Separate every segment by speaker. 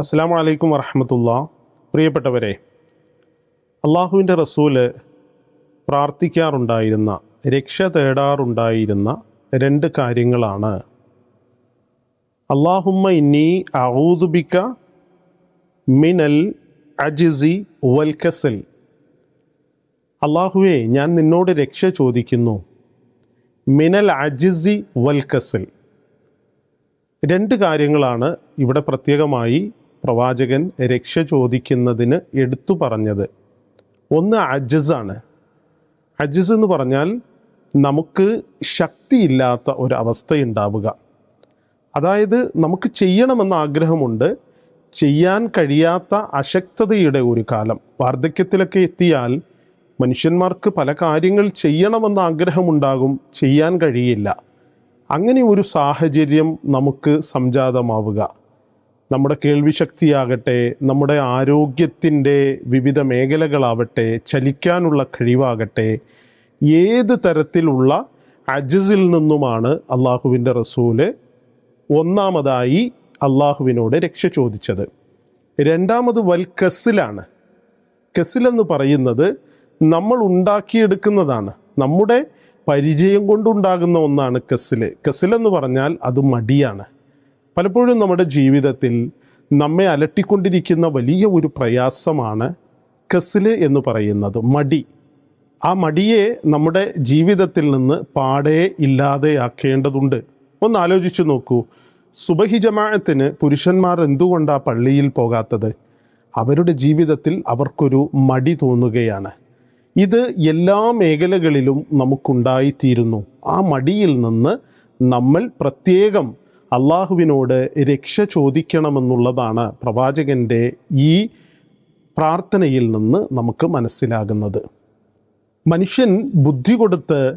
Speaker 1: അസ്സാം വലൈക്കും വറഹമത്തുള്ള. പ്രിയപ്പെട്ടവരെ അള്ളാഹുവിന്റെ റസൂൽ പ്രാർത്ഥിക്കാറുണ്ടായിരുന്ന രക്ഷ തേടാറുണ്ടായിരുന്ന രണ്ട് കാര്യങ്ങളാണ്. അള്ളാഹുമ്മ ഇന്നി ഔദുബിക്ക മിനൽ അജിസി വൽ അള്ളാഹുവെ ഞാൻ നിന്നോട് രക്ഷ ചോദിക്കുന്നു. മിനൽ അജിസി വൽ കസൽ. രണ്ട് കാര്യങ്ങളാണ് ഇവിടെ പ്രത്യേകമായി പ്രവാചകൻ രക്ഷ ചോദിക്കുന്നതിന് എടുത്തു പറഞ്ഞത്. ഒന്ന് അജസാണ്. അജസ് എന്ന് പറഞ്ഞാൽ നമുക്ക് ശക്തിയില്ലാത്ത ഒരു അവസ്ഥയുണ്ടാവുക. അതായത് നമുക്ക് ചെയ്യണമെന്ന ആഗ്രഹമുണ്ട്. ചെയ്യാൻ കഴിയാത്ത അശക്തതയുടെ ഒരു കാലം. വാർദ്ധക്യത്തിലൊക്കെ എത്തിയാൽ മനുഷ്യന്മാർക്ക് പല കാര്യങ്ങൾ ചെയ്യണമെന്ന ആഗ്രഹമുണ്ടാകും. ചെയ്യാൻ കഴിയില്ല. അങ്ങനെ ഒരു സാഹചര്യം നമുക്ക് സംജാതമാവുക. നമ്മുടെ കേൾവിശക്തിയാകട്ടെ നമ്മുടെ ആരോഗ്യത്തിന്റെ വിവിധ മേഖലകളാവട്ടെ ചലിക്കാനുള്ള കഴിവാകട്ടെ ഏത് തരത്തിലുള്ള അജസിൽ നിന്നുമാണ് അള്ളാഹുവിന്റെ റസൂൽ ഒന്നാമതായി അള്ളാഹുവിനോട് രക്ഷ ചോദിച്ചത്. രണ്ടാമത് വൽ കസിലാണ്. കസിലെന്ന് പറയുന്നത് നമ്മൾ ഉണ്ടാക്കിയെടുക്കുന്നതാണ്. നമ്മുടെ പരിചയം കൊണ്ടുണ്ടാകുന്ന ഒന്നാണ് കസിൽ കസിലെന്ന് പറഞ്ഞാൽ അത് മടിയാണ്. പലപ്പോഴും നമ്മുടെ ജീവിതത്തിൽ നമ്മെ അലട്ടിക്കൊണ്ടിരിക്കുന്ന വലിയ ഒരു പ്രയാസമാണ് കസിൽ എന്ന് പറയുന്നത് മടി. ആ മടിയെ നമ്മുടെ ജീവിതത്തിൽ നിന്ന് പാടെ ഇല്ലാതെയാക്കേണ്ടതുണ്ട്. ഒന്ന് ആലോചിച്ചു നോക്കൂ. സുബഹി ജമാഅത്തിന് പുരുഷന്മാർ എന്തുകൊണ്ടാണ് പള്ളിയിൽ പോകാത്തത്? അവരുടെ ജീവിതത്തിൽ അവർക്കൊരു മടി തോന്നുകയാണ്. ഇത് എല്ലാ മേഖലകളിലും നമുക്കുണ്ടായിത്തീരുന്നു. ആ മടിയിൽ നിന്ന് നമ്മൾ പ്രത്യേകം അള്ളാഹുവിനോട് രക്ഷ ചോദിക്കണമെന്നുള്ളതാണ് പ്രവാചകന്റെ ഈ പ്രാർത്ഥനയിൽ നിന്ന് നമുക്ക് മനസ്സിലാകുന്നത്. മനുഷ്യൻ ബുദ്ധി കൊടുത്ത്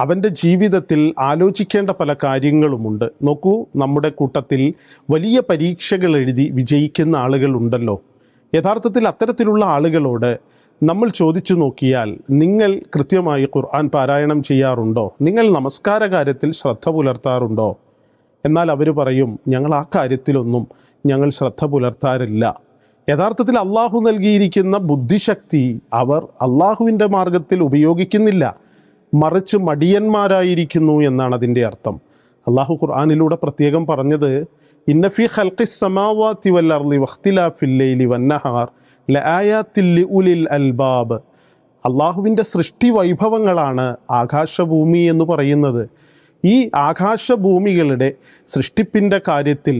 Speaker 1: അവന്റെ ജീവിതത്തിൽ ആലോചിക്കേണ്ട പല കാര്യങ്ങളുമുണ്ട്. നോക്കൂ നമ്മുടെ കൂട്ടത്തിൽ വലിയ പരീക്ഷകൾ എഴുതി വിജയിക്കുന്ന ആളുകളുണ്ടല്ലോ. യഥാർത്ഥത്തിൽ അത്തരത്തിലുള്ള ആളുകളോട് നമ്മൾ ചോദിച്ചു നോക്കിയാൽ നിങ്ങൾ കൃത്യമായി ഖുർആൻ പാരായണം ചെയ്യാറുണ്ടോ? നിങ്ങൾ നമസ്കാര കാര്യത്തിൽ ശ്രദ്ധ പുലർത്താറുണ്ടോ? എന്നാൽ അവർ പറയും ഞങ്ങൾ ആ കാര്യത്തിലൊന്നും ഞങ്ങൾ ശ്രദ്ധ പുലർത്താറില്ല. യഥാർത്ഥത്തിൽ അള്ളാഹു നൽകിയിരിക്കുന്ന ബുദ്ധിശക്തി അവർ അള്ളാഹുവിന്റെ മാർഗത്തിൽ ഉപയോഗിക്കുന്നില്ല. മറിച്ച് മടിയന്മാരായിരിക്കുന്നു എന്നാണ് അതിന്റെ അർത്ഥം. അള്ളാഹു ഖുർആാനിലൂടെ പ്രത്യേകം പറഞ്ഞത് ഇന്നഫി ഖൽഖി സമാവാത്തി വല്ലർലി വഖ്തിലാഫില്ലി വന്നഹാർ ലആയാത്തില്ലി ഉലിൽ അൽബാബ്. അള്ളാഹുവിന്റെ സൃഷ്ടി വൈഭവങ്ങളാണ് ആകാശഭൂമി എന്ന് പറയുന്നത്. ഈ ആകാശഭൂമികളുടെ സൃഷ്ടിപ്പിന്റെ കാര്യത്തിൽ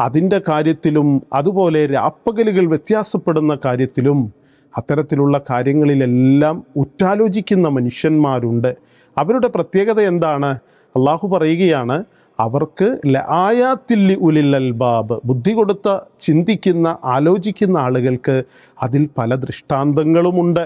Speaker 1: അതിന്റെ കാര്യത്തിലും അതുപോലെ രാപ്പകലുകൾ വ്യത്യാസപ്പെടുന്ന കാര്യത്തിലും അത്തരത്തിലുള്ള കാര്യങ്ങളിലെല്ലാം ഉറ്റാലോചിക്കുന്ന മനുഷ്യന്മാരുണ്ട്. അവരുടെ പ്രത്യേകത എന്താണ്? അള്ളാഹു പറയുകയാണ് അവർക്ക് ആയാത്തില്ലി ഉലിൽ അൽബാബ് ബുദ്ധി കൊടുത്ത ചിന്തിക്കുന്ന ആലോചിക്കുന്ന ആളുകൾക്ക് അതിൽ പല ദൃഷ്ടാന്തങ്ങളുമുണ്ട്.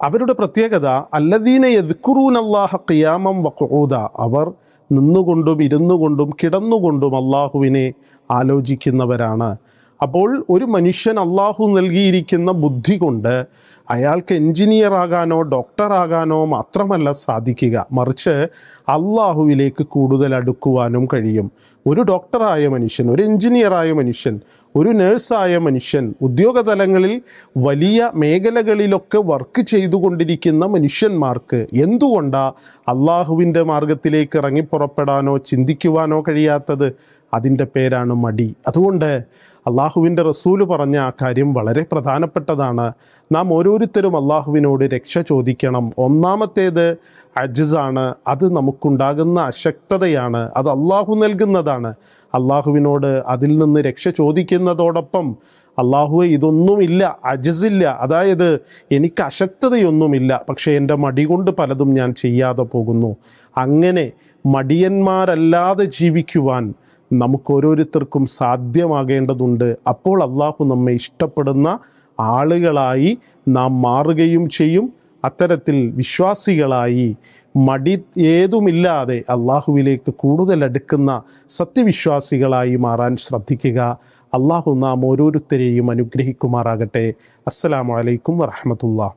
Speaker 1: അവരുടെ പ്രത്യേകത അല്ലദീന യദ്ക്കുറൂൻ അള്ളാഹ ഖിയാമം വഖൂദ അവർ നിന്നുകൊണ്ടും ഇരുന്നുകൊണ്ടും കിടന്നുകൊണ്ടും അള്ളാഹുവിനെ ആലോചിക്കുന്നവരാണ്. അപ്പോൾ ഒരു മനുഷ്യൻ അള്ളാഹു നൽകിയിരിക്കുന്ന ബുദ്ധി കൊണ്ട് അയാൾക്ക് എൻജിനീയർ ആകാനോ ഡോക്ടർ ആകാനോ മാത്രമല്ല സാധിക്കുക. മറിച്ച് അള്ളാഹുവിലേക്ക് കൂടുതൽ അടുക്കുവാനും കഴിയും. ഒരു ഡോക്ടറായ മനുഷ്യൻ ഒരു എൻജിനീയറായ മനുഷ്യൻ ഒരു നേഴ്സായ മനുഷ്യൻ ഉദ്യോഗതലങ്ങളിൽ വലിയ മേഖലകളിലൊക്കെ വർക്ക് ചെയ്തുകൊണ്ടിരിക്കുന്ന മനുഷ്യന്മാർക്ക് എന്തുകൊണ്ടാണ് അള്ളാഹുവിന്റെ മാർഗത്തിലേക്ക് ഇറങ്ങിപ്പുറപ്പെടാനോ ചിന്തിക്കുവാനോ കഴിയാത്തത്? അതിന്റെ പേരാണ് മടി. അതുകൊണ്ട് അള്ളാഹുവിന്റെ റസൂൽ പറഞ്ഞ ആ കാര്യം വളരെ പ്രധാനപ്പെട്ടതാണ്. നാം ഓരോരുത്തരും അള്ളാഹുവിനോട് രക്ഷ ചോദിക്കണം. ഒന്നാമത്തേത് അജസാണ്. അത് നമുക്കുണ്ടാകുന്ന അശക്തതയാണ്. അത് അള്ളാഹു നൽകുന്നതാണ്. അള്ളാഹുവിനോട് അതിൽ നിന്ന് രക്ഷ ചോദിക്കുന്നതോടൊപ്പം അള്ളാഹുവെ ഇതൊന്നുമില്ല അജസില്ല. അതായത് എനിക്ക് അശക്തതയൊന്നുമില്ല. പക്ഷേ എന്റെ മടി കൊണ്ട് പലതും ഞാൻ ചെയ്യാതെ പോകുന്നു. അങ്ങനെ മടിയന്മാരല്ലാതെ ജീവിക്കുവാൻ നമുക്ക് ഓരോരുത്തർക്കും സാധ്യമാകേണ്ടതുണ്ട്. അപ്പോൾ അള്ളാഹു നമ്മെ ഇഷ്ടപ്പെടുന്ന ആളുകളായി നാം മാറുകയും ചെയ്യും. അത്തരത്തിൽ വിശ്വാസികളായി മടി ഏതുമില്ലാതെ അള്ളാഹുവിലേക്ക് കൂടുതൽ അടുക്കുന്ന സത്യവിശ്വാസികളായി മാറാൻ ശ്രദ്ധിക്കുക. അള്ളാഹു നാം ഓരോരുത്തരെയും അനുഗ്രഹിക്കുമാറാകട്ടെ. അസ്സലാമലൈക്കും വറഹമത്തുള്ള